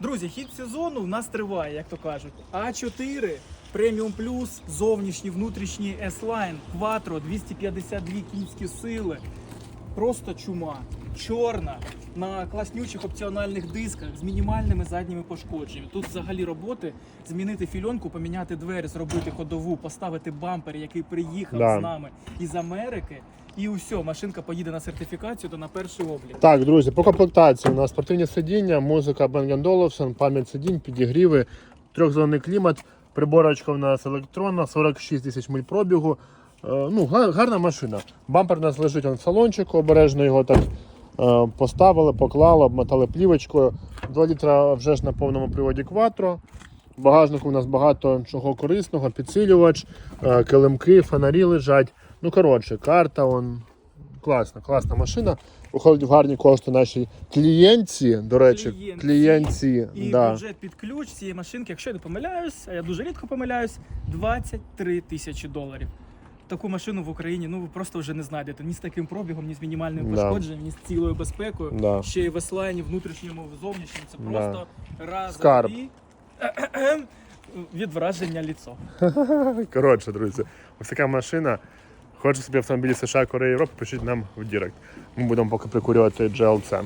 Друзі, хід сезону в нас триває, як то кажуть. А4 преміум плюс, зовнішній, внутрішній S-Line, Quattro, 252 кінські сили. Просто чума. Чорна, на класнючих опціональних дисках з мінімальними задніми пошкодженнями. Тут взагалі роботи змінити фільонку, поміняти двері, зробити ходову, поставити бампер, який приїхав Да. з нами із Америки. І усе, машинка поїде на сертифікацію, то на перший облік. Так, друзі, по комплектації у нас спортивні сидіння, музика Bang Olufsen, пам'ять сидінь, підігріви, трьохзонний клімат, приборочка у нас електронна, 46 тисяч миль пробігу. Е, ну, гарна машина. Бампер у нас лежить в салончику, обережно його так е, поставили, поклали, обмотали плівочкою. 2 літра вже ж на повному приводі Quattro. В багажнику у нас багато чого корисного, підсилювач, е, килимки, фонарі лежать. Ну, коротше, карта, он, класна, класна машина. Уходить в гарні кошти нашій клієнтці, до речі, Клієнтці. клієнтці. І да. бюджет під ключ цієї машинки, якщо я не помиляюсь, а я дуже рідко помиляюсь, 23 тисячі доларів. Таку машину в Україні ну ви просто вже не знайдете ні з таким пробігом, ні з мінімальним Да. пошкодженням, ні з цілою безпекою. Да. Ще й в еслайні, внутрішньому, зовнішньому. Це Да. просто раз Скарб. і від враження ліцо. Коротше, друзі, ось така машина. Хочете собі автомобілі США, Кореї, Європи, пишіть нам в Директ. Ми будемо поки прикурювати GLC.